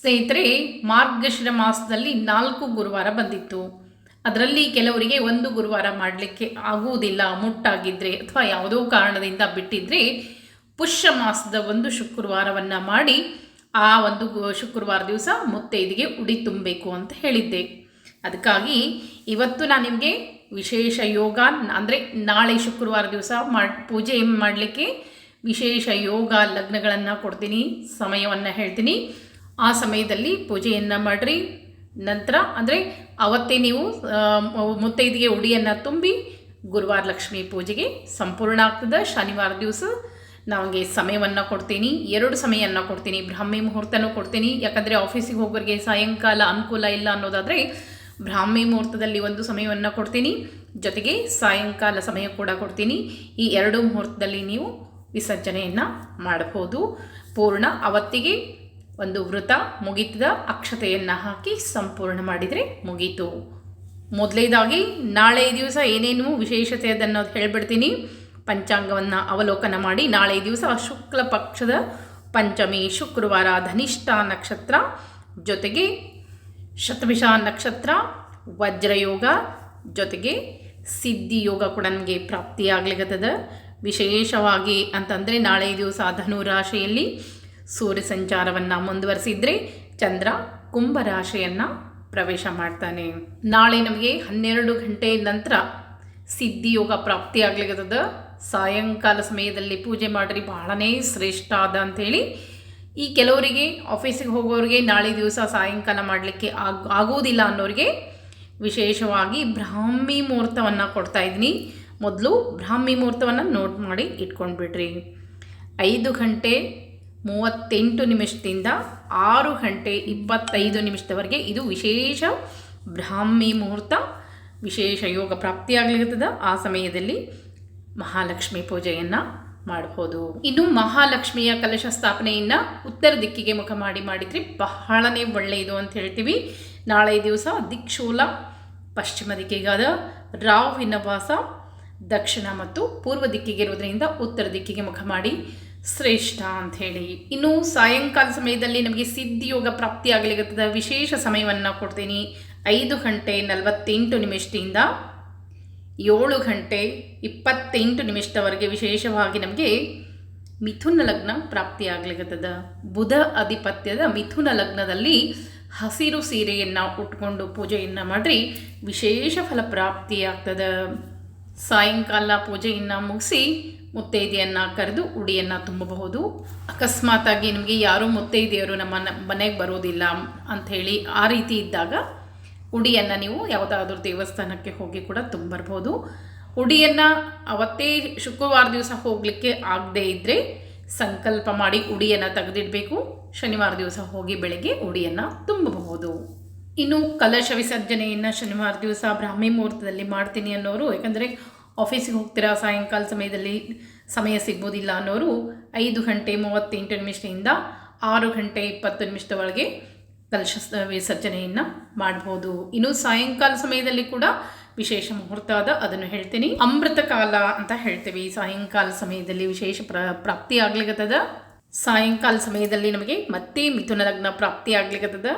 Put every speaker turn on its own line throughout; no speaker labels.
ಸ್ನೇಹಿತರೆ, ಮಾರ್ಗಶಿರ ಮಾಸದಲ್ಲಿ ನಾಲ್ಕು ಗುರುವಾರ ಬಂದಿತ್ತು. ಅದರಲ್ಲಿ ಕೆಲವರಿಗೆ ಒಂದು ಗುರುವಾರ ಮಾಡಲಿಕ್ಕೆ ಆಗುವುದಿಲ್ಲ ಮುಟ್ಟಾಗಿದ್ದರೆ ಅಥವಾ ಯಾವುದೋ ಕಾರಣದಿಂದ ಬಿಟ್ಟಿದ್ರೆ ಪುಷ್ಯ ಮಾಸದ ಒಂದು ಶುಕ್ರವಾರವನ್ನು ಮಾಡಿ ಆ ಒಂದು ಶುಕ್ರವಾರ ದಿವಸ ಮುತ್ತೈದಿಗೆ ಉಡಿ ತುಂಬಬೇಕು ಅಂತ ಹೇಳಿದ್ದೆ. ಅದಕ್ಕಾಗಿ ಇವತ್ತು ನಾನು ನಿಮಗೆ ವಿಶೇಷ ಯೋಗ, ಅಂದರೆ ನಾಳೆ ಶುಕ್ರವಾರ ದಿವಸ ಮಾಡಿ, ಪೂಜೆ ಮಾಡಲಿಕ್ಕೆ ವಿಶೇಷ ಯೋಗ ಲಗ್ನಗಳನ್ನು ಕೊಡ್ತೀನಿ, ಸಮಯವನ್ನು ಹೇಳ್ತೀನಿ. ಆ ಸಮಯದಲ್ಲಿ ಪೂಜೆಯನ್ನು ಮಾಡಿರಿ. ನಂತರ ಅಂದರೆ ಅವತ್ತೇ ನೀವು ಮುತ್ತೈದಿಗೆ ಉಡಿಯನ್ನು ತುಂಬಿ ಗುರುವಾರ ಲಕ್ಷ್ಮೀ ಪೂಜೆಗೆ ಸಂಪೂರ್ಣ ಆಗ್ತದೆ. ಶನಿವಾರ ದಿವಸ ನಮಗೆ ಸಮಯವನ್ನು ಕೊಡ್ತೀನಿ. ಎರಡು ಸಮಯವನ್ನು ಕೊಡ್ತೀನಿ. ಬ್ರಾಹ್ಮಿ ಮುಹೂರ್ತನೂ ಕೊಡ್ತೀನಿ. ಯಾಕಂದರೆ ಆಫೀಸಿಗೆ ಹೋಗೋರಿಗೆ ಸಾಯಂಕಾಲ ಅನುಕೂಲ ಇಲ್ಲ ಅನ್ನೋದಾದರೆ ಬ್ರಾಹ್ಮಿ ಮುಹೂರ್ತದಲ್ಲಿ ಒಂದು ಸಮಯವನ್ನು ಕೊಡ್ತೀನಿ. ಜೊತೆಗೆ ಸಾಯಂಕಾಲ ಸಮಯ ಕೂಡ ಕೊಡ್ತೀನಿ. ಈ ಎರಡು ಮುಹೂರ್ತದಲ್ಲಿ ನೀವು ವಿಸರ್ಜನೆಯನ್ನು ಮಾಡಬಹುದು. ಪೂರ್ಣ ಅವತ್ತಿಗೆ ಒಂದು ವೃತ ಮುಗಿತದ ಅಕ್ಷತೆಯನ್ನು ಹಾಕಿ ಸಂಪೂರ್ಣ ಮಾಡಿದರೆ ಮುಗೀತು. ಮೊದಲೇದಾಗಿ ನಾಳೆ ದಿವಸ ಏನೇನು ವಿಶೇಷತೆ ಅದನ್ನು ಹೇಳ್ಬಿಡ್ತೀನಿ. ಪಂಚಾಂಗವನ್ನು ಅವಲೋಕನ ಮಾಡಿ ನಾಳೆ ದಿವಸ ಶುಕ್ಲ ಪಕ್ಷದ ಪಂಚಮಿ, ಶುಕ್ರವಾರ ಧನಿಷ್ಠ ನಕ್ಷತ್ರ, ಜೊತೆಗೆ ಶತಭಿಷ ನಕ್ಷತ್ರ, ವಜ್ರಯೋಗ, ಜೊತೆಗೆ ಸಿದ್ಧಿ ಯೋಗ ಕೂಡ ನನಗೆ ಪ್ರಾಪ್ತಿಯಾಗಲಿಗತದ ವಿಶೇಷವಾಗಿ ಅಂತಂದರೆ ನಾಳೆ ದಿವಸ ಧನು ರಾಶಿಯಲ್ಲಿ ಸೂರ್ಯ ಸಂಚಾರವನ್ನು ಮುಂದುವರಿಸಿದ್ರೆ ಚಂದ್ರ ಕುಂಭ ರಾಶಿಯನ್ನು ಪ್ರವೇಶ ಮಾಡ್ತಾನೆ. ನಾಳೆ ನಮಗೆ ಹನ್ನೆರಡು ಗಂಟೆ ನಂತರ ಸಿದ್ಧಿಯೋಗ ಪ್ರಾಪ್ತಿಯಾಗ್ಲಿಕ್ಕತ್ತದ ಸಾಯಂಕಾಲ ಸಮಯದಲ್ಲಿ ಪೂಜೆ ಮಾಡಿರಿ ಬಹಳನೇ ಶ್ರೇಷ್ಠ ಅದ ಅಂಥೇಳಿ ಈ ಕೆಲವರಿಗೆ ಆಫೀಸಿಗೆ ಹೋಗೋರಿಗೆ ನಾಳೆ ದಿವಸ ಸಾಯಂಕಾಲ ಮಾಡಲಿಕ್ಕೆ ಆಗ ಆಗೋದಿಲ್ಲ ಅನ್ನೋರಿಗೆ ವಿಶೇಷವಾಗಿ ಬ್ರಾಹ್ಮಿ ಮುಹೂರ್ತವನ್ನು ಕೊಡ್ತಾ ಇದ್ದೀನಿ. ಮೊದಲು ಬ್ರಾಹ್ಮಿ ಮುಹೂರ್ತವನ್ನು ನೋಟ್ ಮಾಡಿ ಇಟ್ಕೊಂಡ್ಬಿಡ್ರಿ. ಐದು ಗಂಟೆ ಮೂವತ್ತೆಂಟು ನಿಮಿಷದಿಂದ ಆರು ಗಂಟೆ ಇಪ್ಪತ್ತೈದು ನಿಮಿಷದವರೆಗೆ ಇದು ವಿಶೇಷ ಬ್ರಾಹ್ಮಿ ಮುಹೂರ್ತ. ವಿಶೇಷ ಯೋಗ ಪ್ರಾಪ್ತಿಯಾಗ್ಲಿರ್ತದ. ಆ ಸಮಯದಲ್ಲಿ ಮಹಾಲಕ್ಷ್ಮಿ ಪೂಜೆಯನ್ನು ಮಾಡಬಹುದು ಇನ್ನು ಮಹಾಲಕ್ಷ್ಮಿಯ ಕಲಶ ಸ್ಥಾಪನೆಯನ್ನು ಉತ್ತರ ದಿಕ್ಕಿಗೆ ಮುಖ ಮಾಡಿ ಮಾಡಿದರೆ ಬಹಳನೇ ಒಳ್ಳೆಯದು ಅಂತ ಹೇಳ್ತೀವಿ. ನಾಳೆ ದಿವಸ ದಿಕ್ಷೂಲ ಪಶ್ಚಿಮ ದಿಕ್ಕಿಗಾದ ರಾವ್ ಹಿನ್ನವಾಸ ದಕ್ಷಿಣ ಮತ್ತು ಪೂರ್ವ ದಿಕ್ಕಿಗೆ ಇರುವುದರಿಂದ ಉತ್ತರ ದಿಕ್ಕಿಗೆ ಮುಖ ಮಾಡಿ ಶ್ರೇಷ್ಠ ಅಂತ ಹೇಳಿ ಇನ್ನು ಸಾಯಂಕಾಲ ಸಮಯದಲ್ಲಿ ನಮಗೆ ಸಿದ್ಧಿಯೋಗ ಪ್ರಾಪ್ತಿಯಾಗಲಿಕ್ಕೆ ವಿಶೇಷ ಸಮಯವನ್ನು ಕೊಡ್ತೀನಿ. ಐದು ಗಂಟೆ ನಲವತ್ತೆಂಟು ನಿಮಿಷದಿಂದ ಏಳು ಗಂಟೆ ಇಪ್ಪತ್ತೆಂಟು ನಿಮಿಷದವರೆಗೆ ವಿಶೇಷವಾಗಿ ನಮಗೆ ಮಿಥುನ ಲಗ್ನ ಪ್ರಾಪ್ತಿಯಾಗ್ಲಿಕ್ಕತ್ತದ ಬುಧ ಅಧಿಪತ್ಯದ ಮಿಥುನ ಲಗ್ನದಲ್ಲಿ ಹಸಿರು ಸೀರೆಯನ್ನು ಉಟ್ಕೊಂಡು ಪೂಜೆಯನ್ನು ಮಾಡಿರಿ. ವಿಶೇಷ ಫಲ ಪ್ರಾಪ್ತಿಯಾಗ್ತದೆ. ಸಾಯಂಕಾಲ ಪೂಜೆಯನ್ನು ಮುಗಿಸಿ ಮುತ್ತೈದೆಯನ್ನು ಕರೆದು ಉಡಿಯನ್ನು ತುಂಬಬಹುದು. ಅಕಸ್ಮಾತಾಗಿ ನಿಮಗೆ ಯಾರೂ ಮುತ್ತೈದೆಯವರು ನಮ್ಮ ಮನೆಗೆ ಬರೋದಿಲ್ಲ ಅಂಥೇಳಿ ಆ ರೀತಿ ಇದ್ದಾಗ ಉಡಿಯನ್ನು ನೀವು ಯಾವುದಾದ್ರೂ ದೇವಸ್ಥಾನಕ್ಕೆ ಹೋಗಿ ಕೂಡ ತುಂಬರ್ಬೋದು ಉಡಿಯನ್ನು ಅವತ್ತೇ ಶುಕ್ರವಾರ ದಿವಸ ಹೋಗಲಿಕ್ಕೆ ಆಗದೇ ಇದ್ದರೆ ಸಂಕಲ್ಪ ಮಾಡಿ ಉಡಿಯನ್ನು ತೆಗೆದಿಡಬೇಕು. ಶನಿವಾರ ದಿವಸ ಹೋಗಿ ಬೆಳಗ್ಗೆ ಉಡಿಯನ್ನು ತುಂಬಬಹುದು. ಇನ್ನು ಕಲಶ ವಿಸರ್ಜನೆಯನ್ನು ಶನಿವಾರ ದಿವಸ ಬ್ರಾಹ್ಮಿ ಮುಹೂರ್ತದಲ್ಲಿ ಮಾಡ್ತೀನಿ ಅನ್ನೋರು ಯಾಕಂದರೆ ಆಫೀಸಿಗೆ ಹೋಗ್ತೀರಾ, ಸಾಯಂಕಾಲ ಸಮಯದಲ್ಲಿ ಸಮಯ ಸಿಗ್ಬೋದಿಲ್ಲ ಅನ್ನೋರು ಐದು ಗಂಟೆ ಮೂವತ್ತೆಂಟು ನಿಮಿಷದಿಂದ ಆರು ಗಂಟೆ ಇಪ್ಪತ್ತು ನಿಮಿಷದ ಒಳಗೆ ಕಲಶ ವಿಸರ್ಜನೆಯನ್ನು ಮಾಡ್ಬೋದು. ಇನ್ನು ಸಾಯಂಕಾಲ ಸಮಯದಲ್ಲಿ ಕೂಡ ವಿಶೇಷ ಮುಹೂರ್ತ ಅದ ಅದನ್ನು ಹೇಳ್ತೀನಿ. ಅಮೃತ ಕಾಲ ಅಂತ ಹೇಳ್ತೀವಿ. ಸಾಯಂಕಾಲ ಸಮಯದಲ್ಲಿ ವಿಶೇಷ ಪ್ರ, ಪ್ರಾಪ್ತಿ ಆಗ್ಲಿಕ್ಕತ್ತದ ಸಾಯಂಕಾಲ ಸಮಯದಲ್ಲಿ ನಮಗೆ ಮತ್ತೆ ಮಿಥುನ ಲಗ್ನ ಪ್ರಾಪ್ತಿ ಆಗ್ಲಿಕ್ಕತ್ತದ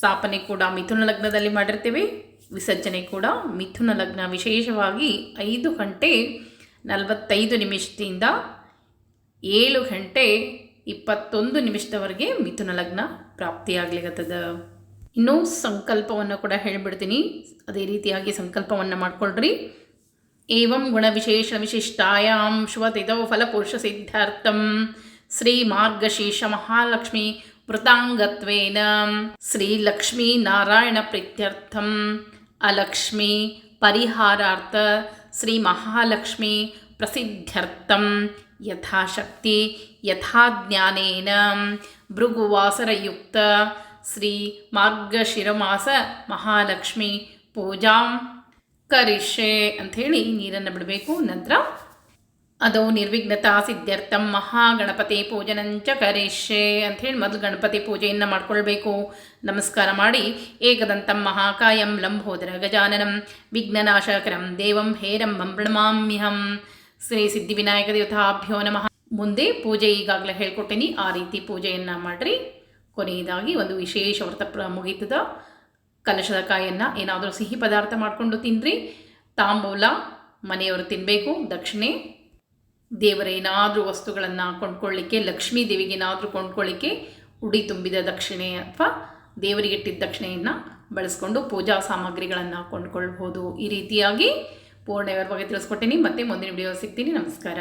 ಸ್ಥಾಪನೆ ಕೂಡ ಮಿಥುನ ಲಗ್ನದಲ್ಲಿ ಮಾಡಿರ್ತೀವಿ. ವಿಸರ್ಜನೆ ಕೂಡ ಮಿಥುನ ಲಗ್ನ ವಿಶೇಷವಾಗಿ ಐದು ಗಂಟೆ ನಲವತ್ತೈದು ನಿಮಿಷದಿಂದ ಏಳು ಗಂಟೆ ಇಪ್ಪತ್ತೊಂದು ನಿಮಿಷದವರೆಗೆ ಮಿಥುನ ಲಗ್ನ ಪ್ರಾಪ್ತಿಯಾಗ್ಲಿಕ್ಕತ್ತದ ಇನ್ನೂ ಸಂಕಲ್ಪವನ್ನು ಕೂಡ ಹೇಳಿಬಿಡ್ತೀನಿ. ಅದೇ ರೀತಿಯಾಗಿ ಸಂಕಲ್ಪವನ್ನು ಮಾಡಿಕೊಳ್ಳ್ರಿ ಏವಂ ಗುಣವಿಶೇಷ ವಿಶಿಷ್ಟಾಯಾಂ ಶುಭತಿಥೌ ಫಲಪುರುಷ ಸಿದ್ಧಾರ್ಥಂ. ಶ್ರೀ ಮಾರ್ಗಶೀರ್ಷ ಮಹಾಲಕ್ಷ್ಮಿ ವೃತಾಂಗತ್ವೇನ ಶ್ರೀ ಲಕ್ಷ್ಮೀ ನಾರಾಯಣ ಪ್ರೀತ್ಯರ್ಥಂ. ಅಲಕ್ಷ್ಮಿ ಪರಿಹಾರಾರ್ಥ ಶ್ರೀ ಮಹಾಲಕ್ಷ್ಮಿ ಪ್ರಸಿದ್ಧ್ಯರ್ಥಂ. ಯಥಾಶಕ್ತಿ ಯಥಾಜ್ಞಾನೇನ. ಭೃಗುವಾಸರಯುಕ್ತ ಶ್ರೀ ಮಾರ್ಗಶಿರಮಾಸ ಮಹಾಲಕ್ಷ್ಮಿ ಪೂಜಾಂ. ಕರಿಷೆ ಅಂಥೇಳಿ ನೀರನ್ನು ಬಿಡಬೇಕು. ನಂತರ ಅದು ನಿರ್ವಿಘ್ನತಾ ಸಿದ್ಧಾರ್ಥಂ ಮಹಾಗಣಪತಿ ಪೂಜನಂಚ ಕರಿಷ್ಯೆ ಅಂಥೇಳಿ ಮೊದಲು ಗಣಪತಿ ಪೂಜೆಯನ್ನು ಮಾಡ್ಕೊಳ್ಬೇಕು. ನಮಸ್ಕಾರ ಮಾಡಿ ಏಕದಂತಂ ಮಹಾಕಾಯಂ ಲಂಬೋದರ ಗಜಾನನಂ ವಿಘ್ನನಾಶಕರಂ ದೇವಂ ಹೇರಂಬಂ ಪ್ರಣಮಾಮ್ಯಹಂ. ಶ್ರೀ ಸಿದ್ಧಿವಿನಾಯಕ ದೇವತಾಭ್ಯೋ ನಮಃ. ಮುಂದೆ ಪೂಜೆ ಈಗಾಗಲೇ ಹೇಳ್ಕೊಟ್ಟಿನಿ, ಆ ರೀತಿ ಪೂಜೆಯನ್ನು ಮಾಡಿರಿ. ಕೊನೆಯದಾಗಿ ಒಂದು ವಿಶೇಷ ವ್ರತ ಪ್ರ ಮುಗೀತದ. ಕಲಶದ ಕಾಯನ್ನು ಏನಾದರೂ ಸಿಹಿ ಪದಾರ್ಥ ಮಾಡಿಕೊಂಡು ತಿನ್ನಿರಿ ತಾಂಬೂಲ ಮನೆಯವರು ತಿನ್ನಬೇಕು ದಕ್ಷಿಣೆ. ದೇವರ, ಏನಾದರೂ ವಸ್ತುಗಳನ್ನು ಕೊಂಡ್ಕೊಳ್ಳಿಕ್ಕೆ, ಲಕ್ಷ್ಮೀ ದೇವಿಗೆ ಏನಾದರೂ ಕೊಂಡ್ಕೊಳ್ಳಿಕ್ಕೆ ಉಡಿ ತುಂಬಿದ ದಕ್ಷಿಣೆ ಅಥವಾ ದೇವರಿಗೆ ಇಟ್ಟಿದ್ದ ದಕ್ಷಿಣೆಯನ್ನು ಬಳಸ್ಕೊಂಡು ಪೂಜಾ ಸಾಮಗ್ರಿಗಳನ್ನು ಕೊಂಡ್ಕೊಳ್ಬೋದು ಈ ರೀತಿಯಾಗಿ ಪೂರ್ಣ ಬಗ್ಗೆ ತಿಳಿಸ್ಕೊಟ್ಟೀನಿ. ಮತ್ತೆ ಮುಂದಿನ ವಿಡಿಯೋ ಸಿಗ್ತೀನಿ. ನಮಸ್ಕಾರ.